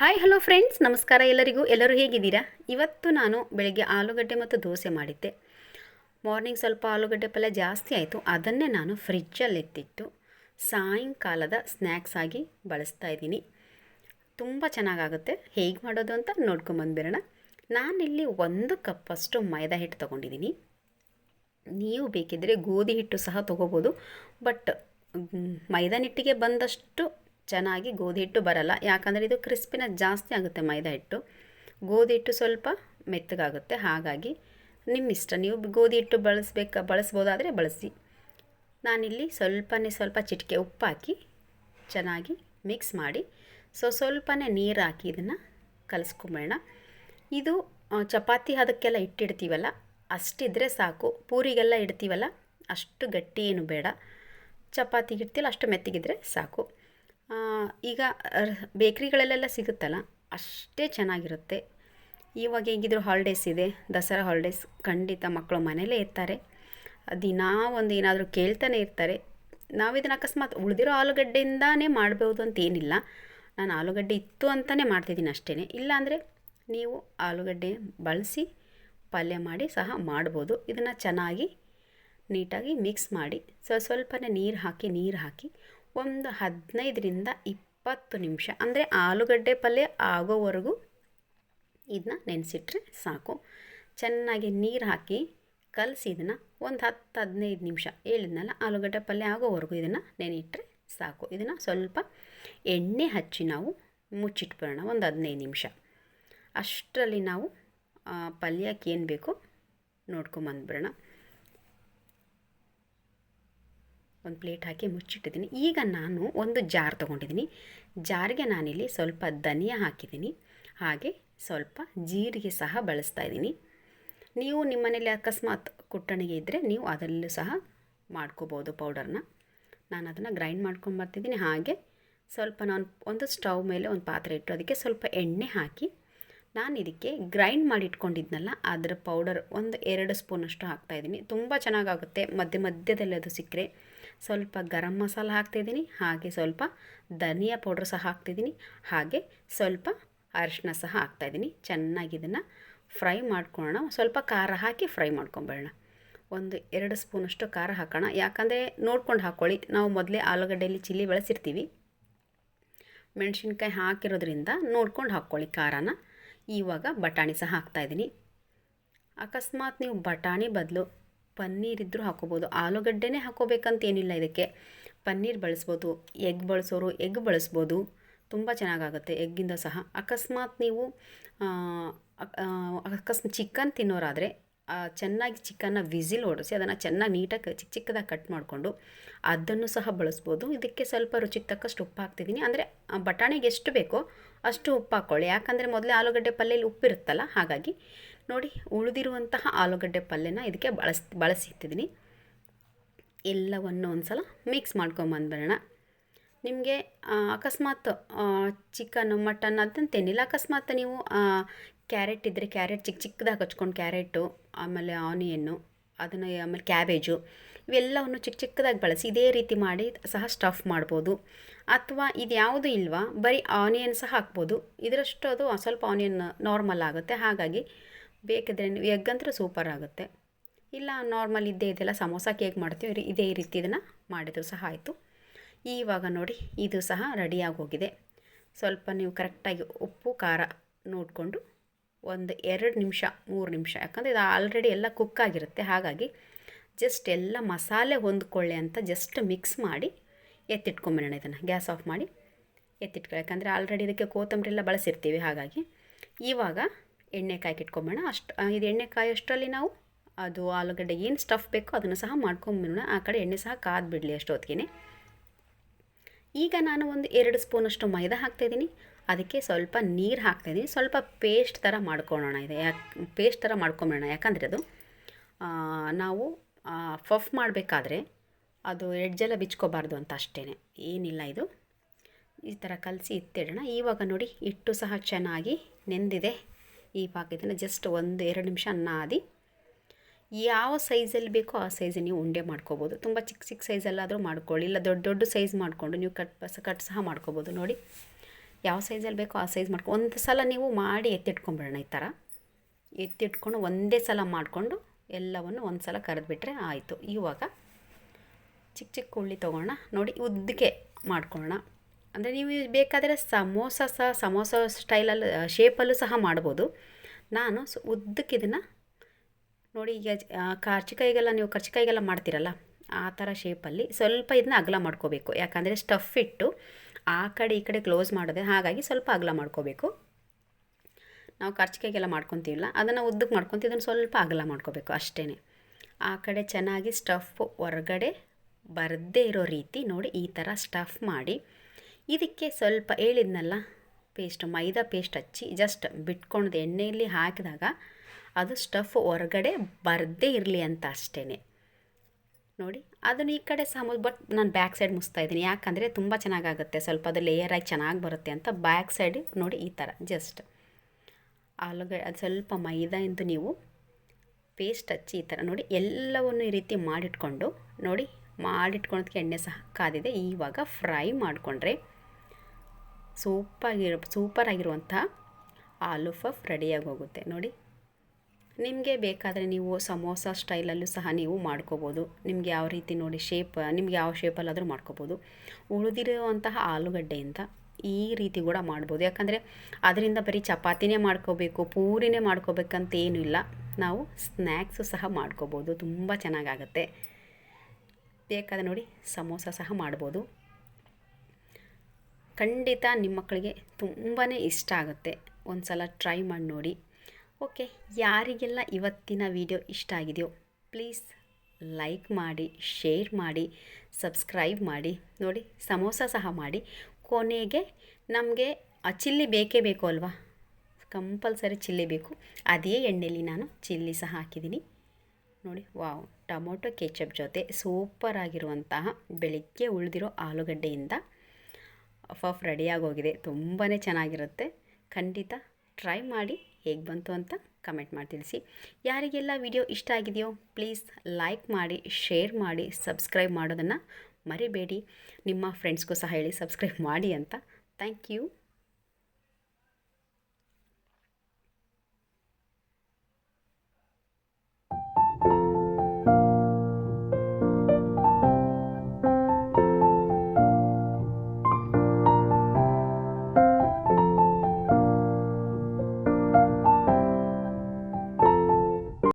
Hi hello friends ನಮಸ್ಕಾರ ಎಲ್ಲರಿಗೂ. ಎಲ್ಲರೂ ಹೇಗಿದ್ದೀರಾ? ಇವತ್ತು ನಾನು ಬೆಳಗ್ಗೆ ಆಲೂಗಡ್ಡೆ ಮತ್ತು ದೋಸೆ ಮಾಡಿದ್ದೆ. ಮಾರ್ನಿಂಗ್ ಸ್ವಲ್ಪ ಆಲೂಗಡ್ಡೆ ಪಲ್ಯ ಜಾಸ್ತಿ ಆಯಿತು. ಅದನ್ನೇ ನಾನು ಫ್ರಿಜ್ಜಲ್ಲಿ ಎತ್ತಿಟ್ಟು ಸಾಯಂಕಾಲದ ಸ್ನ್ಯಾಕ್ಸ್ ಆಗಿ ಬಳಸ್ತಾ ಇದ್ದೀನಿ. ತುಂಬ ಚೆನ್ನಾಗಾಗುತ್ತೆ. ಹೇಗೆ ಮಾಡೋದು ಅಂತ ನೋಡ್ಕೊಂಬಂದ್ಬಿರೋಣ ನಾನಿಲ್ಲಿ ಒಂದು ಕಪ್ಪಷ್ಟು ಮೈದಾ ಹಿಟ್ಟು ತೊಗೊಂಡಿದ್ದೀನಿ. ನೀವು ಬೇಕಿದ್ದರೆ ಗೋಧಿ ಹಿಟ್ಟು ಸಹ ತೊಗೋಬೋದು. ಬಟ್ ಮೈದಾ ಹಿಟ್ಟಿಗೆ ಬಂದಷ್ಟು ಚೆನ್ನಾಗಿ ಗೋಧಿ ಹಿಟ್ಟು ಬರಲ್ಲ. ಯಾಕಂದರೆ ಇದು ಕ್ರಿಸ್ಪಿನ ಜಾಸ್ತಿ ಆಗುತ್ತೆ ಮೈದಾ ಹಿಟ್ಟು. ಗೋಧಿ ಹಿಟ್ಟು ಸ್ವಲ್ಪ ಮೆತ್ತಗಾಗುತ್ತೆ. ಹಾಗಾಗಿ ನಿಮ್ಮ ಇಷ್ಟ. ನೀವು ಗೋಧಿ ಹಿಟ್ಟು ಬಳಸ್ಬೇಕಾ, ಬಳಸ್ಬೋದಾದರೆ ಬಳಸಿ. ನಾನಿಲ್ಲಿ ಸ್ವಲ್ಪನೇ ಸ್ವಲ್ಪ ಚಿಟಿಕೆ ಉಪ್ಪು ಹಾಕಿ ಚೆನ್ನಾಗಿ ಮಿಕ್ಸ್ ಮಾಡಿ. ಸೊ ಸ್ವಲ್ಪನೇ ನೀರು ಹಾಕಿ ಇದನ್ನು ಕಲಿಸ್ಕೊಂಬೇಡ ಇದು ಚಪಾತಿ ಅದಕ್ಕೆಲ್ಲ ಇಟ್ಟಿಡ್ತೀವಲ್ಲ, ಅಷ್ಟಿದ್ರೆ ಸಾಕು. ಪೂರಿಗೆಲ್ಲ ಇಡ್ತೀವಲ್ಲ, ಅಷ್ಟು ಗಟ್ಟಿ ಏನು ಬೇಡ. ಚಪಾತಿಗೆ ಇಡ್ತಿಲ್ಲ ಅಷ್ಟು ಮೆತ್ತಗಿದ್ರೆ ಸಾಕು. ಈಗ ಬೇಕ್ರಿಗಳಲ್ಲೆಲ್ಲ ಸಿಗುತ್ತಲ್ಲ, ಅಷ್ಟೇ ಚೆನ್ನಾಗಿರುತ್ತೆ. ಇವಾಗ ಹೇಗಿದ್ರು ಹಾಲಿಡೇಸ್ ಇದೆ, ದಸರಾ ಹಾಲಿಡೇಸ್ ಖಂಡಿತ ಮಕ್ಕಳು ಮನೇಲೇ ಇರ್ತಾರೆ. ದಿನಾ ಒಂದು ಏನಾದರೂ ಕೇಳ್ತಾನೆ ಇರ್ತಾರೆ. ನಾವು ಇದನ್ನು ಅಕಸ್ಮಾತ್ ಉಳಿದಿರೋ ಆಲೂಗಡ್ಡೆಯಿಂದಾನೇ ಮಾಡ್ಬೋದು ಅಂತ ಏನಿಲ್ಲ. ನಾನು ಆಲೂಗಡ್ಡೆ ಇತ್ತು ಅಂತಲೇ ಮಾಡ್ತಿದ್ದೀನಿ ಅಷ್ಟೇ ಇಲ್ಲಾಂದರೆ ನೀವು ಆಲೂಗಡ್ಡೆ ಬಳಸಿ ಪಲ್ಯ ಮಾಡಿ ಸಹ ಮಾಡ್ಬೋದು. ಇದನ್ನು ಚೆನ್ನಾಗಿ ನೀಟಾಗಿ ಮಿಕ್ಸ್ ಮಾಡಿ. ಸ್ವಲ್ಪ ಸ್ವಲ್ಪನೇ ನೀರು ಹಾಕಿ ನೀರು ಹಾಕಿ ಒಂದು ಹದಿನೈದರಿಂದ ಇಪ್ಪತ್ತು ನಿಮಿಷ. ಅಂದರೆ ಆಲೂಗಡ್ಡೆ ಪಲ್ಯ ಆಗೋವರೆಗೂ ಇದನ್ನ ನೆನೆಸಿಟ್ರೆ ಸಾಕು. ಚೆನ್ನಾಗಿ ನೀರು ಹಾಕಿ ಕಲಸಿ ಇದನ್ನು ಒಂದು ಹತ್ತು ಹದಿನೈದು ನಿಮಿಷ. ಹೇಳಿದ್ನಲ್ಲ, ಆಲೂಗಡ್ಡೆ ಪಲ್ಯ ಆಗೋವರೆಗೂ ಇದನ್ನು ನೆನೆಯಿಟ್ರೆ ಸಾಕು. ಇದನ್ನು ಸ್ವಲ್ಪ ಎಣ್ಣೆ ಹಚ್ಚಿ ನಾವು ಮುಚ್ಚಿಟ್ಬಿಡೋಣ, ಒಂದು ಹದಿನೈದು ನಿಮಿಷ. ಅಷ್ಟರಲ್ಲಿ ನಾವು ಪಲ್ಯಕ್ಕೆ ಏನು ಬೇಕು ನೋಡ್ಕೊಂಬಂದ್ಬಿಡೋಣ. ಒಂದು ಪ್ಲೇಟ್ ಹಾಕಿ ಮುಚ್ಚಿಟ್ಟಿದ್ದೀನಿ. ಈಗ ನಾನು ಒಂದು ಜಾರ್ ತೊಗೊಂಡಿದ್ದೀನಿ. ಜಾರಿಗೆ ನಾನಿಲ್ಲಿ ಸ್ವಲ್ಪ ಧನಿಯಾ ಹಾಕಿದ್ದೀನಿ. ಹಾಗೆ ಸ್ವಲ್ಪ ಜೀರಿಗೆ ಸಹ ಬಳಸ್ತಾ ಇದ್ದೀನಿ. ನೀವು ನಿಮ್ಮ ಮನೇಲಿ ಅಕಸ್ಮಾತ್ ಕುಟ್ಟಣಿಗೆ ಇದ್ದರೆ ನೀವು ಅದರಲ್ಲೂ ಸಹ ಮಾಡ್ಕೋಬೋದು ಪೌಡರ್ನ. ನಾನು ಅದನ್ನು ಗ್ರೈಂಡ್ ಮಾಡ್ಕೊಂಡು ಬರ್ತಿದ್ದೀನಿ. ಹಾಗೆ ಸ್ವಲ್ಪ ನಾನು ಒಂದು ಸ್ಟವ್ ಮೇಲೆ ಒಂದು ಪಾತ್ರೆ ಇಟ್ಟು ಅದಕ್ಕೆ ಸ್ವಲ್ಪ ಎಣ್ಣೆ ಹಾಕಿ ನಾನು ಇದಕ್ಕೆ ಗ್ರೈಂಡ್ ಮಾಡಿ ಇಟ್ಕೊಂಡಿದ್ನಲ್ಲ ಅದರ ಪೌಡರ್ ಒಂದು ಎರಡು ಸ್ಪೂನಷ್ಟು ಹಾಕ್ತಾಯಿದ್ದೀನಿ ತುಂಬ ಚೆನ್ನಾಗಾಗುತ್ತೆ. ಮಧ್ಯ ಮಧ್ಯದಲ್ಲಿ ಅದು ಸಿಕ್ಕರೆ ಸ್ವಲ್ಪ ಗರಂ ಮಸಾಲ ಹಾಕ್ತಿದ್ದೀನಿ, ಹಾಗೆ ಸ್ವಲ್ಪ ಧನಿಯಾ ಪೌಡ್ರ್ ಸಹ ಹಾಕ್ತಿದ್ದೀನಿ, ಹಾಗೆ ಸ್ವಲ್ಪ ಅರಿಶಿನ ಸಹ ಹಾಕ್ತಾಯಿದ್ದೀನಿ. ಚೆನ್ನಾಗಿ ಇದನ್ನು ಫ್ರೈ ಮಾಡ್ಕೊಳ್ಳೋಣ. ಸ್ವಲ್ಪ ಖಾರ ಹಾಕಿ ಫ್ರೈ ಮಾಡ್ಕೊಂಬಿಡೋಣ ಒಂದು ಎರಡು ಸ್ಪೂನಷ್ಟು ಖಾರ ಹಾಕೋಣ. ಯಾಕಂದರೆ ನೋಡ್ಕೊಂಡು ಹಾಕ್ಕೊಳ್ಳಿ ನಾವು ಮೊದಲೇ ಆಲೂಗಡ್ಡೆಯಲ್ಲಿ ಚಿಲ್ಲಿ ಬೆಳೆಸಿರ್ತೀವಿ. ಮೆಣಸಿನ್ಕಾಯಿ ಹಾಕಿರೋದ್ರಿಂದ ನೋಡ್ಕೊಂಡು ಹಾಕ್ಕೊಳ್ಳಿ ಖಾರನ. ಇವಾಗ ಬಟಾಣಿ ಸಹ ಹಾಕ್ತಾಯಿದ್ದೀನಿ. ಅಕಸ್ಮಾತ್ ನೀವು ಬಟಾಣಿ ಬದಲು ಪನ್ನೀರ್ ಇದ್ದರೂ ಹಾಕೋಬೋದು. ಆಲೂಗಡ್ಡೆನೇ ಹಾಕೋಬೇಕಂತ ಏನಿಲ್ಲ ಇದಕ್ಕೆ. ಪನ್ನೀರ್ ಬಳಸ್ಬೋದು, ಎಗ್ ಬಳಸೋರು ಎಗ್ ಬಳಸ್ಬೋದು, ತುಂಬ ಚೆನ್ನಾಗಾಗುತ್ತೆ ಎಗ್ಗಿಂದ ಸಹ. ಅಕಸ್ಮಾತ್ ನೀವು ಅಕಸ್ಮ ಚಿಕನ್ ತಿನ್ನೋರಾದರೆ ಚೆನ್ನಾಗಿ ಚಿಕನ್ನ ವಿಸಿಲ್ ಓಡಿಸಿ ಅದನ್ನು ಚೆನ್ನಾಗಿ ನೀಟಾಗಿ ಚಿಕ್ಕ ಚಿಕ್ಕದಾಗಿ ಕಟ್ ಮಾಡಿಕೊಂಡು ಅದನ್ನು ಸಹ ಬಳಸ್ಬೋದು. ಇದಕ್ಕೆ ಸ್ವಲ್ಪ ರುಚಿಗೆ ತಕ್ಕಷ್ಟು ಉಪ್ಪು ಹಾಕ್ತಿದ್ದೀನಿ ಅಂದರೆ ಬಟಾಣಿಗೆ ಎಷ್ಟು ಬೇಕೋ ಅಷ್ಟು ಉಪ್ಪು ಹಾಕ್ಕೊಳ್ಳಿ ಯಾಕಂದರೆ ಮೊದಲೇ ಆಲೂಗಡ್ಡೆ ಪಲ್ಯಲ್ಲಿ ಉಪ್ಪಿರುತ್ತಲ್ಲ, ಹಾಗಾಗಿ ನೋಡಿ ಉಳಿದಿರುವಂತಹ ಆಲೂಗಡ್ಡೆ ಪಲ್ಯನ ಇದಕ್ಕೆ ಬಳಸ್ ಬಳಸಿಟ್ಟಿದ್ದೀನಿ ಎಲ್ಲವನ್ನು ಒಂದು ಸಲ ಮಿಕ್ಸ್ ಮಾಡ್ಕೊಂಬಂದ್ಬಿಡೋಣ ನಿಮಗೆ ಅಕಸ್ಮಾತ್ ಚಿಕನ್ ಮಟನ್ ಅದಂತೇನಿಲ್ಲ ಅಕಸ್ಮಾತ್ ನೀವು ಕ್ಯಾರೆಟ್ ಇದ್ದರೆ ಕ್ಯಾರೆಟ್ ಚಿಕ್ಕ ಚಿಕ್ಕದಾಗಿ ಹಚ್ಕೊಂಡು ಕ್ಯಾರೆಟು ಆಮೇಲೆ ಆನಿಯನ್ನು ಅದನ್ನು, ಆಮೇಲೆ ಕ್ಯಾಬೇಜು ಇವೆಲ್ಲವನ್ನು ಚಿಕ್ಕ ಚಿಕ್ಕದಾಗಿ ಬಳಸಿ ಇದೇ ರೀತಿ ಮಾಡಿ ಸಹ ಸ್ಟಫ್ ಮಾಡ್ಬೋದು. ಅಥವಾ ಇದು ಯಾವುದು ಇಲ್ವಾ, ಬರೀ ಆನಿಯನ್ ಸಹ ಹಾಕ್ಬೋದು. ಇದರಷ್ಟು ಅದು ಸ್ವಲ್ಪ ಆನಿಯನ್ ನಾರ್ಮಲ್ ಆಗುತ್ತೆ. ಹಾಗಾಗಿ ಬೇಕಿದ್ರೆ ನೀವು ಎಗ್ ಅಂತೂ ಸೂಪರ್ ಆಗುತ್ತೆ. ಇಲ್ಲ ನಾರ್ಮಲ್ ಇದ್ದೇ ಇದೆಲ್ಲ ಸಮೋಸಕ್ಕೆ ಹೇಗೆ ಮಾಡ್ತೀವಿ ರೀ ಇದೇ ರೀತಿ ಇದನ್ನು ಮಾಡಿದ್ರು ಸಹ ಆಯಿತು. ಇವಾಗ ನೋಡಿ, ಇದು ಸಹ ರೆಡಿಯಾಗಿ ಹೋಗಿದೆ ಸ್ವಲ್ಪ ನೀವು ಕರೆಕ್ಟಾಗಿ ಉಪ್ಪು, ಖಾರ ನೋಡಿಕೊಂಡು ಒಂದು ಎರಡು ನಿಮಿಷ, ಮೂರು ನಿಮಿಷ, ಯಾಕಂದರೆ ಇದು ಆಲ್ರೆಡಿ ಎಲ್ಲ ಕುಕ್ ಆಗಿರುತ್ತೆ. ಹಾಗಾಗಿ ಜಸ್ಟ್ ಎಲ್ಲ ಮಸಾಲೆ ಹೊಂದ್ಕೊಳ್ಳಿ ಅಂತ ಜಸ್ಟ್ ಮಿಕ್ಸ್ ಮಾಡಿ ಎತ್ತಿಟ್ಕೊಂಬಿಡೋಣ ಇದನ್ನು, ಗ್ಯಾಸ್ ಆಫ್ ಮಾಡಿ ಎತ್ತಿಟ್ಕೊಳ್ಳಿ. ಯಾಕಂದರೆ ಆಲ್ರೆಡಿ ಇದಕ್ಕೆ ಕೊತ್ತಂಬರಿ ಎಲ್ಲ ಬಳಸಿರ್ತೀವಿ, ಹಾಗಾಗಿ ಇವಾಗ ಎಣ್ಣೆ ಕಾಯ್ಕೆ ಅಷ್ಟು ಇದು ಎಣ್ಣೆಕಾಯಿ ಅಷ್ಟರಲ್ಲಿ ನಾವು ಅದು ಆಲೂಗಡ್ಡೆ ಏನು ಸ್ಟಫ್ ಬೇಕೋ ಅದನ್ನು ಸಹ ಮಾಡ್ಕೊಂಬಿಡೋಣ. ಆ ಕಡೆ ಎಣ್ಣೆ ಸಹ ಕಾದು ಬಿಡಲಿ ಅಷ್ಟೊತ್ತಿಗೆ ಈಗ ನಾನು ಒಂದು ಎರಡು ಸ್ಪೂನಷ್ಟು ಮೈದಾ ಹಾಕ್ತಾಯಿದ್ದೀನಿ ಅದಕ್ಕೆ ಸ್ವಲ್ಪ ನೀರು ಹಾಕ್ತಾಯಿದ್ದೀನಿ ಸ್ವಲ್ಪ ಪೇಸ್ಟ್ ಥರ ಮಾಡ್ಕೊಳ್ಳೋಣ ಇದೆ. ಯಾಕೆ ಪೇಸ್ಟ್ ಥರ ಮಾಡ್ಕೊಂಬಿಡೋಣ. ಯಾಕಂದರೆ ಅದು ನಾವು ಫಫ್ ಮಾಡಬೇಕಾದ್ರೆ ಅದು ಎಡ್ಜೆಲ್ಲ ಬಿಚ್ಕೋಬಾರ್ದು ಅಂತ ಅಷ್ಟೇ ಏನಿಲ್ಲ ಇದು. ಈ ಥರ ಕಲಸಿ ಇತ್ತಿಡೋಣ ಇವಾಗ ನೋಡಿ ಹಿಟ್ಟು ಸಹ ಚೆನ್ನಾಗಿ ನೆಂದಿದೆ. ಈ ಪಾಕಿದನ್ನು ಜಸ್ಟ್ ಒಂದು ಎರಡು ನಿಮಿಷ ನಾದಿ ಯಾವ ಸೈಜಲ್ಲಿ ಬೇಕೋ ಆ ಸೈಜ್ ನೀವು ಉಂಡೆ ಮಾಡ್ಕೋಬೋದು. ತುಂಬ ಚಿಕ್ಕ ಚಿಕ್ಕ ಸೈಜಲ್ಲಾದರೂ ಮಾಡ್ಕೊಳ್ಳಿ. ಇಲ್ಲ ದೊಡ್ಡ ದೊಡ್ಡ ಸೈಜ್ ಮಾಡಿಕೊಂಡು ನೀವು ಕಟ್ ಸಹ ಕಟ್ ಸಹ ಮಾಡ್ಕೋಬೋದು. ನೋಡಿ, ಯಾವ ಸೈಜಲ್ಲಿ ಬೇಕೋ ಆ ಸೈಜ್ ಮಾಡ್ಕೊ ಒಂದು ಸಲ ನೀವು ಮಾಡಿ ಎತ್ತಿಟ್ಕೊಂಬಿಡೋಣ ಈ ಥರ ಎತ್ತಿಟ್ಕೊಂಡು ಒಂದೇ ಸಲ ಮಾಡಿಕೊಂಡು ಎಲ್ಲವನ್ನು ಒಂದು ಸಲ ಕರೆದುಬಿಟ್ರೆ ಆಯಿತು. ಇವಾಗ ಚಿಕ್ಕ ಚಿಕ್ಕ ಉಳ್ಳಿ ತೊಗೊಳ್ಳೋಣ. ನೋಡಿ, ಉದ್ದಕ್ಕೆ ಮಾಡ್ಕೊಳ್ಳೋಣ. ಅಂದರೆ ನೀವು ಬೇಕಾದರೆ ಸಮೋಸ ಸಹ, ಸಮೋಸ ಸ್ಟೈಲಲ್ಲಿ ಶೇಪಲ್ಲೂ ಸಹ ಮಾಡ್ಬೋದು. ನಾನು ಸ್, ಉದ್ದಕ್ಕೆ ಇದನ್ನು ನೋಡಿ ಈಗ ಕರ್ಚಿಕಾಯಿಗೆಲ್ಲ ನೀವು ಕರ್ಚಿಕಾಯಿಗೆಲ್ಲ ಮಾಡ್ತೀರಲ್ಲ, ಆ ಥರ ಶೇಪಲ್ಲಿ ಸ್ವಲ್ಪ ಇದನ್ನ ಅಗಲ ಮಾಡ್ಕೋಬೇಕು. ಯಾಕಂದರೆ ಸ್ಟಫ್ ಇಟ್ಟು ಆ ಕಡೆ ಈ ಕಡೆ ಕ್ಲೋಸ್ ಮಾಡೋದೆ ಹಾಗಾಗಿ ಸ್ವಲ್ಪ ಅಗಲ ಮಾಡ್ಕೋಬೇಕು. ನಾವು ಕರ್ಚಿಕಾಯಿಗೆಲ್ಲ ಮಾಡ್ಕೊತೀವಲ್ಲ, ಅದನ್ನು ಉದ್ದಕ್ಕೆ ಮಾಡ್ಕೊತೀವಿ, ಇದನ್ನು ಸ್ವಲ್ಪ ಅಗಲ ಮಾಡ್ಕೋಬೇಕು ಅಷ್ಟೇ ಆ ಕಡೆ ಚೆನ್ನಾಗಿ ಸ್ಟಫ್ ಹೊರಗಡೆ ಬರದೇ ಇರೋ ರೀತಿ ನೋಡಿ ಈ ಥರ ಸ್ಟಫ್ ಮಾಡಿ ಇದಕ್ಕೆ ಸ್ವಲ್ಪ ಹೇಳಿದ್ನಲ್ಲ ಪೇಸ್ಟ್ ಮೈದಾ ಪೇಸ್ಟ್ ಹಚ್ಚಿ ಜಸ್ಟ್ ಬಿಟ್ಕೊಂಡು ಎಣ್ಣೆಯಲ್ಲಿ ಹಾಕಿದಾಗ ಅದು ಸ್ಟಫ್ ಹೊರಗಡೆ ಬರದೇ ಇರಲಿ ಅಂತ ಅಷ್ಟೇ ನೋಡಿ, ಅದನ್ನು ಈ ಕಡೆ ಸಹ ಬಟ್ ನಾನು ಬ್ಯಾಕ್ ಸೈಡ್ ಮುಸ್ತಾ ಇದ್ದೀನಿ. ಯಾಕಂದರೆ ತುಂಬ ಚೆನ್ನಾಗಾಗುತ್ತೆ, ಸ್ವಲ್ಪ ಅದು ಲೇಯರಾಗಿ ಚೆನ್ನಾಗಿ ಬರುತ್ತೆ ಅಂತ ಬ್ಯಾಕ್ ಸೈಡ್ ನೋಡಿ ಈ ಥರ ಜಸ್ಟ್ ಆಲೂಗಡ್ಡೆ ಅದು ಸ್ವಲ್ಪ ಮೈದಾ ಎಂದು ನೀವು ಪೇಸ್ಟ್ ಹಚ್ಚಿ ಈ ಥರ ನೋಡಿ, ಎಲ್ಲವನ್ನು ಈ ರೀತಿ ಮಾಡಿಟ್ಕೊಂಡು ನೋಡಿ, ಮಾಡಿಟ್ಕೊಳೋದಕ್ಕೆ ಎಣ್ಣೆ ಸಹ ಕಾದಿದೆ. ಇವಾಗ ಫ್ರೈ ಮಾಡಿಕೊಂಡ್ರೆ ಸೂಪಾಗಿರೋ ಸೂಪರಾಗಿರುವಂಥ ಆಲೂ ಪಫ್ ರೆಡಿಯಾಗಿ ಹೋಗುತ್ತೆ ನೋಡಿ, ನಿಮಗೆ ಬೇಕಾದರೆ ನೀವು ಸಮೋಸ ಸ್ಟೈಲಲ್ಲೂ ಸಹ ನೀವು ಮಾಡ್ಕೋಬೋದು. ನಿಮ್ಗೆ ಯಾವ ರೀತಿ ನೋಡಿ ಶೇಪ್, ನಿಮ್ಗೆ ಯಾವ ಶೇಪಲ್ಲಾದರೂ ಮಾಡ್ಕೋಬೋದು. ಉಳಿದಿರುವಂತಹ ಆಲೂಗಡ್ಡೆಯಿಂದ ಈ ರೀತಿ ಕೂಡ ಮಾಡ್ಬೋದು. ಯಾಕಂದರೆ ಅದರಿಂದ ಬರೀ ಚಪಾತಿನೇ ಮಾಡ್ಕೋಬೇಕು, ಪೂರಿನೇ ಮಾಡ್ಕೋಬೇಕಂತ ಏನೂ ಇಲ್ಲ. ನಾವು ಸ್ನ್ಯಾಕ್ಸು ಸಹ ಮಾಡ್ಕೋಬೋದು. ತುಂಬ ಚೆನ್ನಾಗಾಗತ್ತೆ. ಬೇಕಾದರೆ ನೋಡಿ, ಸಮೋಸ ಸಹ ಮಾಡ್ಬೋದು. ಖಂಡಿತ ನಿಮ್ಮ ಮಕ್ಕಳಿಗೆ ತುಂಬಾ ಇಷ್ಟ ಆಗುತ್ತೆ. ಒಂದು ಸಲ ಟ್ರೈ ಮಾಡಿ ನೋಡಿ. ಓಕೆ ಯಾರಿಗೆಲ್ಲ ಇವತ್ತಿನ ವಿಡಿಯೋ ಇಷ್ಟ ಆಗಿದೆಯೋ ಪ್ಲೀಸ್ ಲೈಕ್ ಮಾಡಿ ಶೇರ್ ಮಾಡಿ ಸಬ್ಸ್ಕ್ರೈಬ್ ಮಾಡಿ, ನೋಡಿ ಸಮೋಸ ಸಹ ಮಾಡಿ. ಕೊನೆಗೆ ನಮಗೆ ಆ ಚಿಲ್ಲಿ ಬೇಕೇ ಬೇಕು ಅಲ್ವಾ? ಕಂಪಲ್ಸರಿ ಚಿಲ್ಲಿ ಬೇಕು. ಅದೇ ಎಣ್ಣೆಯಲ್ಲಿ ನಾನು ಚಿಲ್ಲಿ ಸಹ ಹಾಕಿದ್ದೀನಿ. ನೋಡಿ ವಾವ್ ಟೊಮೊಟೊ ಕೆಚಪ್ ಜೊತೆ ಸೂಪರ್ ಆಗಿರುವಂತಹ ಬೆಳಿಗ್ಗೆ ಉಳಿದಿರೋ ಆಲೂಗಡ್ಡೆಯಿಂದ ಪಫ್ ರೆಡಿಯಾಗಿ ಹೋಗಿದೆ ತುಂಬಾ ಚೆನ್ನಾಗಿರುತ್ತೆ. ಖಂಡಿತ ಟ್ರೈ ಮಾಡಿ ಹೇಗೆ ಬಂತು ಅಂತ ಕಮೆಂಟ್ ಮಾಡಿ ತಿಳಿಸಿ. ಯಾರಿಗೆಲ್ಲ ವಿಡಿಯೋ ಇಷ್ಟ ಆಗಿದೆಯೋ ಪ್ಲೀಸ್ ಲೈಕ್ ಮಾಡಿ, ಶೇರ್ ಮಾಡಿ, ಸಬ್ಸ್ಕ್ರೈಬ್ ಮಾಡೋದನ್ನು ಮರಿಬೇಡಿ. ನಿಮ್ಮ ಫ್ರೆಂಡ್ಸ್ಗೂ ಸಹ ಹೇಳಿ ಸಬ್ಸ್ಕ್ರೈಬ್ ಮಾಡಿ ಅಂತ. Thank you.